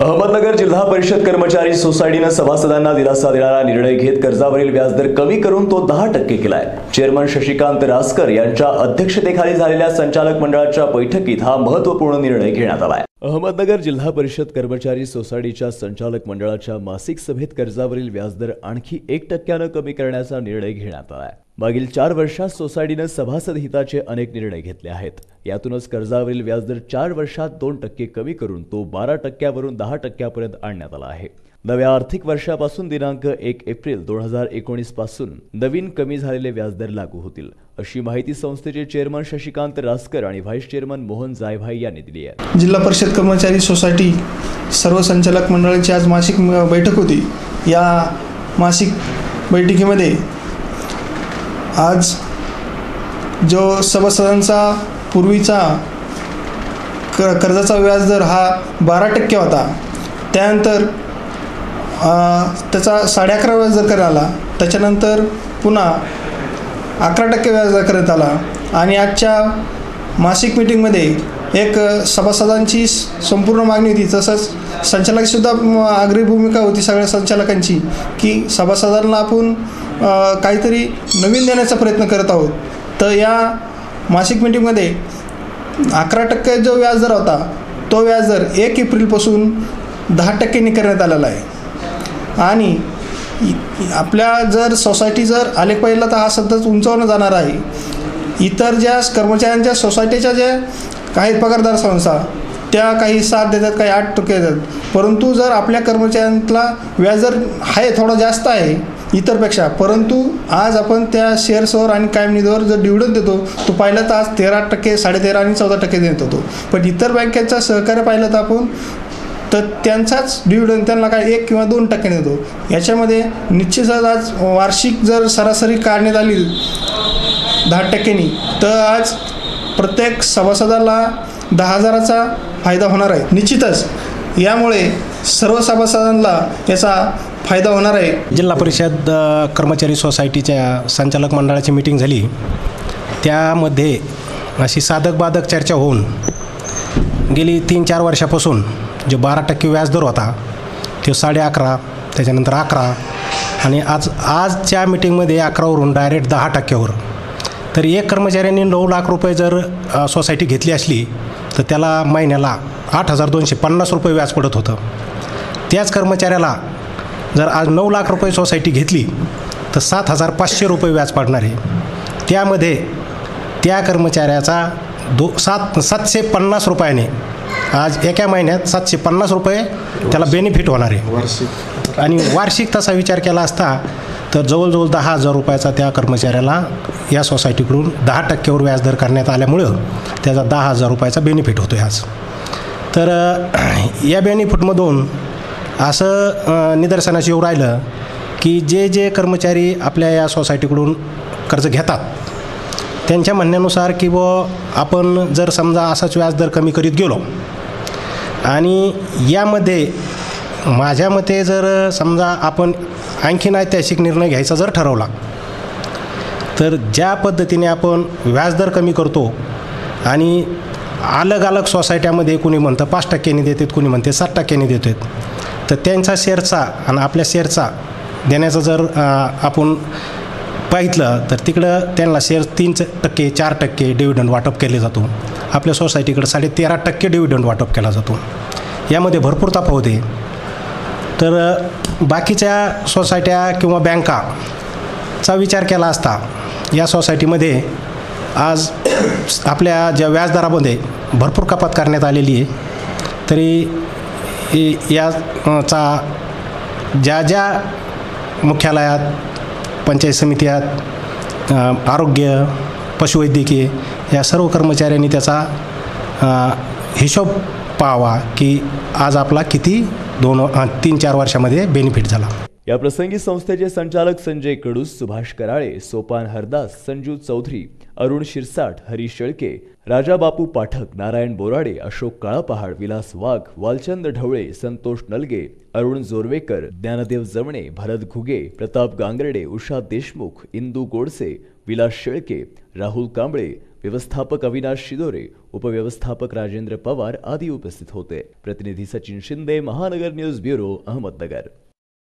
अहमदनगर जिल्हा परिषद कर्मचारी सोसायटीनं सभासदांना दिलासा देणारा निर्णय घेत कर्जावरील व्याजदर कमी करून तो दहा टक्के केलाय. चेअरमन शशिकांत रासकर यांच्या अध्यक्षतेखाली झालेल्या संचालक मंडळाच्या बैठकीत हा महत्त्वपूर्ण निर्णय घेण्यात आलाय. अहमदनगर जिल्हा परिषद कर्मचारी सोसायटीच्या संचालक मंडळाच्या मासिक सभेत कर्जावरील व्याजदर आणखी एक टक्क्यानं कमी करण्याचा निर्णय घेण्यात आला आहे मागील चार वर्षात सोसायटीनं सभासद हिताचे अनेक निर्णय घेतले आहेत. यातूनच कर्जावरील व्याजदर चार वर्षात दोन टक्के कमी करून तो बारा टक्क्यावरून दहा टक्क्यापर्यंत आणण्यात आला आहे. नव्या आर्थिक वर्षापासून दिनांक एक एप्रिल दोन हजार एकोणीसपासून नवीन कमी झालेले व्याजदर लागू होतील अशी माहिती संस्थेचे चेअरमन शशिकांत रासकर आणि व्हाईस चेअरमन मोहन जायभाई यांनी दिली आहे. जिल्हा परिषद कर्मचारी सोसायटी सर्व संचालक मंडळाची आज मासिक बैठक होती. या मासिक बैठकीमध्ये आज जो सभासदांचा पूर्वीचा क कर्जाचा व्याजदर हा बारा टक्के होता त्यानंतर त्याचा साडे अकरा व्याजदर करण्यात आला त्याच्यानंतर पुन्हा अकरा टक्के व्याजदर करण्यात आला आणि आजच्या मासिक मिटिंगमध्ये एक सभासदांची संपूर्ण मागणी होती तसंच संचालकसुद्धा आग्री भूमिका होती सगळ्या संचालकांची की सभासदांना आपण काहीतरी नवीन देण्याचा प्रयत्न करत आहोत. तर या मासिक मिटिंगमध्ये अकरा टक्के जो व्याजदर होता तो व्याजदर एक एप्रिलपासून दहा टक्क्यांनी करण्यात आलेला आहे. आणि आपल्या जर सोसायटी जर आलेख पाहिला तर हा सतत उंचावून जाणार आहे. इतर ज्या कर्मचाऱ्यांच्या सोसायटीच्या ज्या काही पगारदार संस्था त्या काही साथ देतात काही आठ टक्के देतात. परंतु जर आपल्या कर्मचाऱ्यांना व्याज जर आहे थोडा जास्त आहे इतरपेक्षा परंतु आज आपण त्या शेअर्सवर आणि कायम निधीवर जर डिव्हिडंड देतो तो पाहिला तर आज तेरा टक्के साडेतेरा आणि चौदा टक्के देत होतो. पण इतर बँकेचा सहकार्य पाहिलं तर आपण तर त्यांचाच डिव्हिडंड त्यांना काय एक किंवा दोन टक्क्याने देतो. याच्यामध्ये निश्चितच आज वार्षिक जर सरासरी काढण्यात आली दहा टक्क्यांनी तर आज प्रत्येक सभासदाला दहा हजाराचा फायदा होणार आहे. निश्चितच. यामुळे सर्व सभासदांना याचा फायदा होणार आहे. जिल्हा परिषद कर्मचारी सोसायटीच्या संचालक मंडळाची मीटिंग झाली. त्यामध्ये अशी साधक बाधक चर्चा होऊन गेली तीन चार वर्षापासून. जो बारा टक्के व्याजदर होता तो साडे अकरा त्याच्यानंतर अकरा. आणि आज आजच्या मिटिंगमध्ये अकरावरून डायरेक्ट दहा टक्क्यावर. तर एक कर्मचाऱ्यांनी नऊ लाख रुपये जर सोसायटी घेतली असली तर त्याला महिन्याला आठ हजार दोनशे पन्नास रुपये व्याज पडत होतं. त्याच कर्मचाऱ्याला जर आज नऊ लाख रुपये सोसायटी घेतली तर सात हजार पाचशे रुपये व्याज पडणार आहे. त्यामध्ये त्या कर्मचाऱ्याचा दो सात सातशे पन्नास रुपयाने आज एका महिन्यात सातशे पन्नास रुपये त्याला बेनिफिट होणार आहे. आणि वार्षिक तसा विचार केला असता तर जवळजवळ दहा हजार रुपयाचा त्या कर्मचाऱ्याला या सोसायटीकडून दहा टक्क्यावर व्याजदर करण्यात आल्यामुळं त्याचा दहा हजार रुपयाचा बेनिफिट होतो आहे आज. तर या बेनिफिटमधून असं अ, निदर्शनास येऊ राहिलं की जे जे कर्मचारी आपल्या या सोसायटीकडून कर्ज घेतात त्यांच्या म्हणण्यानुसार की व आपण जर समजा असाच व्याजदर कमी करीत गेलो आणि यामध्ये माझ्या मते जर समजा आपण आणखीन ऐतिहासिक निर्णय घ्यायचा जर ठरवला तर ज्या पद्धतीने आपण व्याजदर कमी करतो आणि अलग अलग सोसायट्यामध्ये कुणी म्हणतं पाच टक्क्यांनी देतात कुणी म्हणते सात टक्क्यांनी देतात तर त्यांचा शेअरचा आणि आपल्या शेअरचा देण्याचा जर आपण पाहितलं तर तिकडं त्यांना शेअर तीन टक्के चार टक्के डिव्हिडंड वाटप केले जातो. आपल्या सोसायटीकडं साडे तेरा टक्के डिव्हिडंड वाटप केला जातो. यामध्ये भरपूर तफावत आहे. तर बाकीच्या सोसायट्या किंवा बँकाचा विचार केला असता या सोसायटीमध्ये आज आपल्या ज्या व्याजदरामध्ये भरपूर कपात करण्यात आलेली आहे. तरी याचा या चा ज्या ज्या मुख्यालयात पंचायत समित्यात आरोग्य पशुवैद्यकीय या सर्व कर्मचाऱ्यांनी त्याचा हिशोब पाहावा की आज आपला किती दोन तीन चार वर्षामध्ये बेनिफिट झाला. या प्रसंगी संस्थेचे संचालक संजय कडूस सुभाष कराळे सोपान हरदास संजू चौधरी अरुण शिरसाट हरीश शेळके राजा बापू पाठक नारायण बोराडे अशोक काळापहाड विलास वाघ वालचंद ढवळे संतोष नलगे अरुण जोरवेकर ज्ञानदेव जवणे भरत घुगे प्रताप गांगरडे उषा देशमुख इंदू गोडसे विलास शेळके राहुल कांबळे व्यवस्थापक अविनाश शिदोरे उपव्यवस्थापक राजेंद्र पवार आदी उपस्थित होते. प्रतिनिधी सचिन शिंदे महानगर न्यूज ब्युरो अहमदनगर.